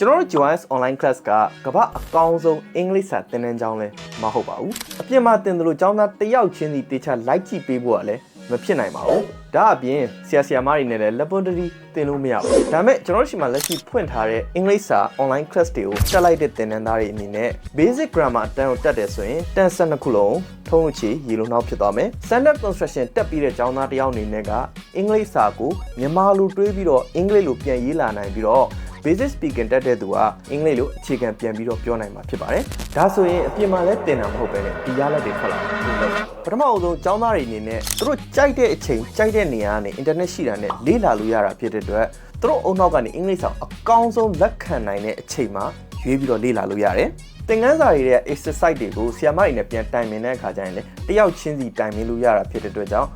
ကျွန်တော်တို့ Joan's online class ကကမ္ဘာအကောင်းဆုံးအင်္ဂလိပ်စာသင်တန်းကျောင်းလဲမဟုတ်ပါဘူးအပြင်မှာသင်တယ်လို့ကျောင်းသားတစ်ယောက်ချင်းစီတေချာလိုက်ကြည့်ပေးဖို့ကလည်းမဖြစ်နိုင်ပါဘူးဒါအပြင်ဆရာဆရာမတွေနဲ့လည်း laboratory သင်လို့မရဘူးဒါပေမဲ့ကျွန်တော်တို့ရှိမှလက်ရှိဖွင့်ထားတဲ့အင်္ဂလိပ်စာ online class တွေကိုတက်လိုက်တဲ့သင်တန်းသားတွေအနေနဲ့ basic grammar အတန်းကိုတက်တယ်ဆိုရင်တန်12ခုလုံးထုံးလို့ချီရေလုံးနောက်ဖြစ်သွားမယ် standard construction တက်ပြီးတဲ့ကျောင်းသားတစ်ယောက်အနေနဲ့ကအင်္ဂလိပ်စာကိုမြန်မာလိုတွေးပြီးတော့အင်္ဂလိပ်လိုပြန်ရေးလာနိုင်ပြီးတော့ basic speaking တက်တဲ့သူကအင်္ဂလိပ်လိုအခြေခံပြန်ပြီးတော့ပြောနိုင်မှာဖြစ်ပါတယ်။ဒါဆိုရင်အပြင်မှာလည်းသင်တာမဟုတ်ပဲနဲ့ဒီရလက်တွေထွက်လာမှာဖြစ်လို့ပထမအဆုံးကျောင်းသားတွေအနေနဲ့သူတို့ကြိုက်တဲ့အချိန်ကြိုက်တဲ့နေရာကနေ internet ရှိတာနဲ့လေ့လာလို့ရတာဖြစ်တဲ့အတွက်သူတို့အုံနောက်ကနေအင်္ဂလိပ်စာအကောင်းဆုံးလက်ခံနိုင်တဲ့အချိန်မှာရွေးပြီးတော့လေ့လာလို့ရတယ်။သင်ခန်းစာတွေရဲ့ exercise တွေကိုဆရာမတွေနဲ့ပြန်တိုင်ပင်တဲ့အခါကျရင်လည်းတယောက်ချင်းစီတိုင်ပင်လို့ရတာဖြစ်တဲ့အတွက်ကြောင့်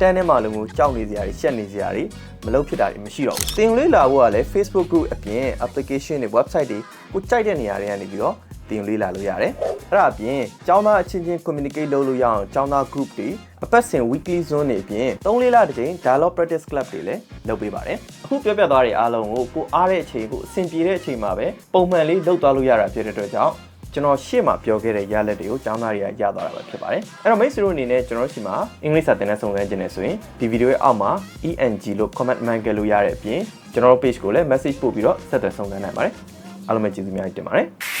တန်းထဲမှာလည်းမျိုးကြောက်နေစရာတွေရှက်နေစရာတွေမလုပ်ဖြစ်တာတွေမရှိတော့ဘူး။သင်လေးလာဖို့ကလည်း Facebook group အပြင် application တွေ website တွေကိုကြိုက်တဲ့နေရာတွေကနေပြီးတော့သင်လေးလာလို့ရတယ်။အဲ့ဒါအပြင်ကျောင်းသားအချင်းချင်း communicate လုပ်လို့ရအောင်ကျောင်းသား group တွေအပတ်စဉ် weekly zone တွေအပြင်3လေးလတစ်ချိန် dialogue practice club တွေလည်းလုပ်ပေးပါတယ်။အခုပြောပြသွားတဲ့အားလုံးကိုကိုအားတဲ့အချိန်ကိုအဆင်ပြေတဲ့အချိန်မှာပဲပုံမှန်လေးလုပ်သွားလို့ရတာဖြစ်တဲ့အတွက်ကြောင့် ကျွန်တော်ရှေ့မှာပြောခဲ့တဲ့ရလက်တွေကိုကျောင်းသားတွေကရသွားတာပဲဖြစ်ပါတယ်။အဲ့တော့မိတ်ဆွေတို့အနေနဲ့ကျွန်တော်ရှိမှာအင်္ဂလိပ်စာသင်တန်းစုံစမ်းခြင်းနဲ့ဆိုရင်ဒီဗီဒီယိုရဲ့အောက်မှာ ENG လို့ comment မှန်ခဲ့လို့ရတဲ့အပြင်ကျွန်တော်တို့ page ကိုလည်း message ပို့ပြီးတော့ဆက်သွယ်စုံစမ်းနိုင်ပါတယ်။အားလုံးပဲကျေးဇူးများတင်ပါတယ်။